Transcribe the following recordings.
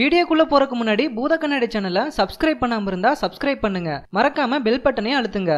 வீடியோக்குள்ள போறதுக்கு முன்னாடி பூத கண்ணாடி சேனலை சப்ஸ்கிரைப் பண்ணாம இருந்தா சப்ஸ்கிரைப் பண்ணுங்க. மறக்காம பெல் பட்டனையும் அழுத்துங்க.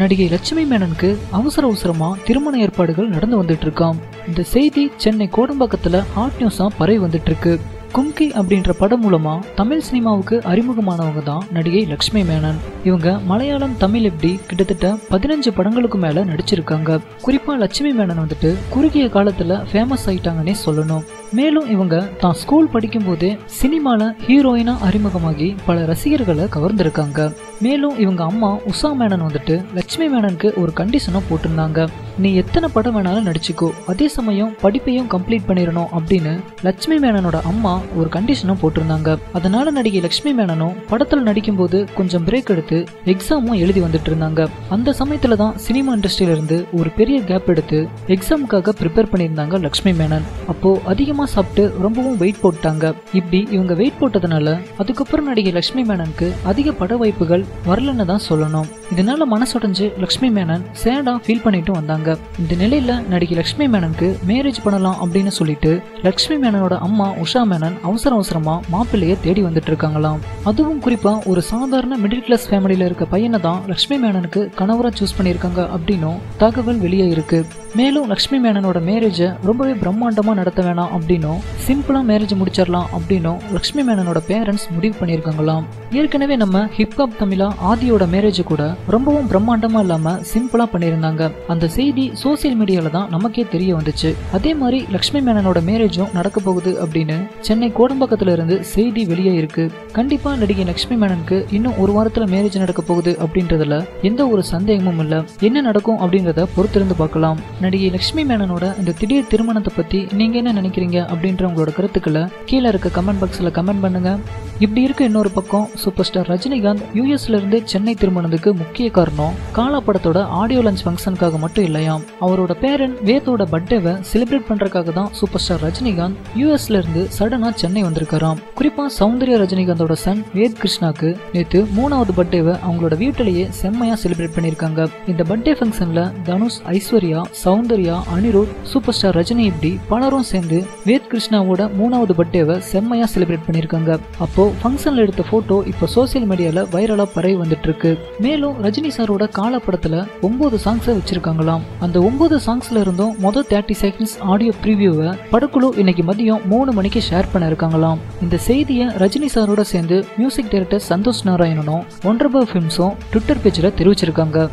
நடிகை லட்சுமி மேனனுக்கு அவசர அவசரமா திருமண ஏற்பாடுகள் நடந்து வந்துட்டு இருக்காம். இந்த செய்தி சென்னை கோடம்பாக்கத்துல ஹாட் நியூஸா பரவி வந்துட்டு இருக்கு. கும்கி அப்படின்ற படம் மூலமா தமிழ் சினிமாவுக்கு அறிமுகமானவங்க தான் நடிகை லட்சுமி மேனன். இவங்க மலையாளம் தமிழ் எப்படி கிட்டத்தட்ட பதினஞ்சு படங்களுக்கு மேல நடிச்சிருக்காங்க. குறிப்பா லட்சுமி மேனன் வந்துட்டு குறுகிய காலத்துல ஃபேமஸ் ஆயிட்டாங்கன்னே சொல்லணும். மேலும் இவங்க தான் ஸ்கூல் படிக்கும் போதே சினிமால ஹீரோயினா அறிமுகமாகி பல ரசிகர்களை கவர்ந்திருக்காங்க. மேலும் இவங்க அம்மா உஷா மேனன் வந்துட்டு லட்சுமி மேனனுக்கு ஒரு கண்டிஷனும் போட்டிருந்தாங்க. நீ எத்தனை படம் வேணாலும் நடிச்சுக்கோ அதே சமயம் படிப்பையும் கம்ப்ளீட் பண்ணிடணும் அப்படின்னு லட்சுமி மேனனோட அம்மா ஒரு கண்டிஷனும் போட்டிருந்தாங்க. அதனால நடிகை லட்சுமி மேனனும் படத்துல நடிக்கும்போது கொஞ்சம் பிரேக் எடுத்து எக்ஸாமும் எழுதி வந்துட்டு இருந்தாங்க. அந்த சமயத்துல தான் சினிமா இண்டஸ்ட்ரியில இருந்து ஒரு பெரிய கேப் எடுத்து எக்ஸாமுக்காக ப்ரிப்பேர் பண்ணியிருந்தாங்க லட்சுமி மேனன். அப்போ அதிகமாக சாப்பிட்டு ரொம்பவும் வெயிட் போட்டாங்க. இப்படி இவங்க வெயிட் போட்டதுனால அதுக்கப்புறம் நடிகை லட்சுமி மேனனுக்கு அதிக பட வாய்ப்புகள் வரலன்னு தான் சொல்லணும். இதனால மனசுடைஞ்சு லக்ஷ்மி மேனன் சேடா ஃபீல் பண்ணிட்டு வந்தாங்க. இந்த நிலையில நடிகை லக்ஷ்மி மேனனுக்கு மேரேஜ் பண்ணலாம் அப்படின்னு சொல்லிட்டு லக்ஷ்மி மேனனோட அம்மா உஷா மேனன் அவசர அவசரமா மாப்பிள்ளைய தேடி வந்துட்டு இருக்காங்களாம். அதுவும் குறிப்பா ஒரு சாதாரண மிடில் கிளாஸ் ஃபேமிலியில இருக்க பையனை தான் லக்ஷ்மி மேனனுக்கு கணவரா சூஸ் பண்ணியிருக்காங்க அப்படின்னும் தகவல் வெளியே இருக்கு. மேலும் லக்ஷ்மி மேனனோட மேரேஜை ரொம்பவே பிரம்மாண்டமா நடத்த வேணாம் அப்படின்னும் சிம்பிளா மேரேஜ் முடிச்சிடலாம் அப்படின்னும் லக்ஷ்மி மேனனோட பேரண்ட்ஸ் முடிவு பண்ணியிருக்காங்களாம். ஏற்கனவே நம்ம ஹிப்ஹாப் தமிழா ஆதியோட மேரேஜ் கூட ரொம்பவும் பிரம்மாண்டமா இல்லாம சிம்பிளா பண்ணியிருந்தாங்க. அந்த செய்தி சோசியல் மீடியால தான் நமக்கே தெரிய வந்துச்சு. அதே மாதிரி லக்ஷ்மி மேனனோட மேரேஜும் நடக்க போகுது அப்படின்னு சென்னை கோடம்பாக்கத்துல இருந்து செய்தி வெளியே இருக்கு. கண்டிப்பா நடிகை லக்ஷ்மி மேனனுக்கு இன்னும் ஒரு வாரத்துல மேரேஜ் நடக்க போகுது அப்படின்றதுல எந்த ஒரு சந்தேகமும் இல்ல. என்ன நடக்கும் அப்படின்றத பொறுத்திருந்து பார்க்கலாம். நடிகை லட்சுமி மேனனோட இந்த திடீர் திருமணத்தை பத்தி நீங்க என்ன நினைக்கிறீங்க அப்படின்ற உங்களோட கருத்துக்களை கீழே இருக்க கமெண்ட் பாக்ஸ்ல கமெண்ட் பண்ணுங்க. இப்படி இருக்க இன்னொரு பக்கம் சூப்பர் ஸ்டார் ரஜினிகாந்த் யூஎஸ்ல இருந்து சென்னை திரும்பினதுக்கு முக்கிய காரணம் காலா படத்தோட ஆடியோ லஞ்ச் ஃபங்க்ஷனுக்காக மட்டும் இல்லையாம். அவரோட பேரன் வேதோட பர்த்டேவை செலிப்ரேட் பண்றதுக்காக தான் சூப்பர் ஸ்டார் ரஜினிகாந்த் யூஎஸ்ல இருந்து சடனா சென்னை வந்திருக்காராம். குறிப்பா சௌந்தர்யா ரஜினிகாந்தோட சன் வேத் கிருஷ்ணாக்கு நேத்து மூணாவது பர்த்டேவை அவங்களோட வீட்டிலேயே செம்மையா செலிப்ரேட் பண்ணிருக்காங்க இந்த பர்த்டே ஃபங்க்ஷன்ல தனுஷ் ஐஸ்வர்யா சௌந்தர்யா அனிருத் சூப்பர் ஸ்டார் ரஜினி இப்படி பலரும் சேர்ந்து வேத் கிருஷ்ணாவோட மூணாவது பர்த்டேவை செம்மையா செலிப்ரேட் பண்ணிருக்காங்க அப்போ ஃபங்க்ஷன்ல எடுத்த ஃபோட்டோ இப்போ சோசியல் மீடியால வைரலா பரவி வந்துட்டு இருக்கு மேலும் ரஜினி சாரோட கால படத்துல ஒன்பது சாங்ஸை வச்சிருக்காங்களாம். அந்த ஒம்பது சாங்ஸ்ல இருந்தும் மொதல் தேர்ட்டி செகண்ட்ஸ் ஆடியோ ப்ரிவியூவை படக்குழு இன்னைக்கு மதியம் மூணு மணிக்கு ஷேர் பண்ணிருக்காங்களாம் இந்த செய்தியை ரஜினி சாரோட சேர்ந்து மியூசிக் டைரக்டர் சந்தோஷ் நாராயணனும் ஒன்றபா ஃபிலிம்ஸும் ட்விட்டர் பேஜில் தெரிவிச்சிருக்காங்க.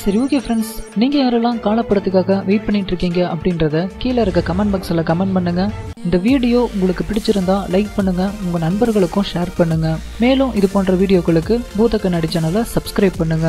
சரி ஓகே ஃப்ரெண்ட்ஸ் நீங்கள் யாரெல்லாம் காலப்படத்துக்காக வெயிட் பண்ணிட்டு இருக்கீங்க அப்படின்றத கீழே இருக்க கமெண்ட் பாக்ஸில் கமெண்ட் பண்ணுங்க. இந்த வீடியோ உங்களுக்கு பிடிச்சிருந்தா லைக் பண்ணுங்க உங்கள் நண்பர்களுக்கும் ஷேர் பண்ணுங்க. மேலும் இது போன்ற வீடியோக்களுக்கு பூத கண்ணாடி சேனலை சப்ஸ்கிரைப் பண்ணுங்க.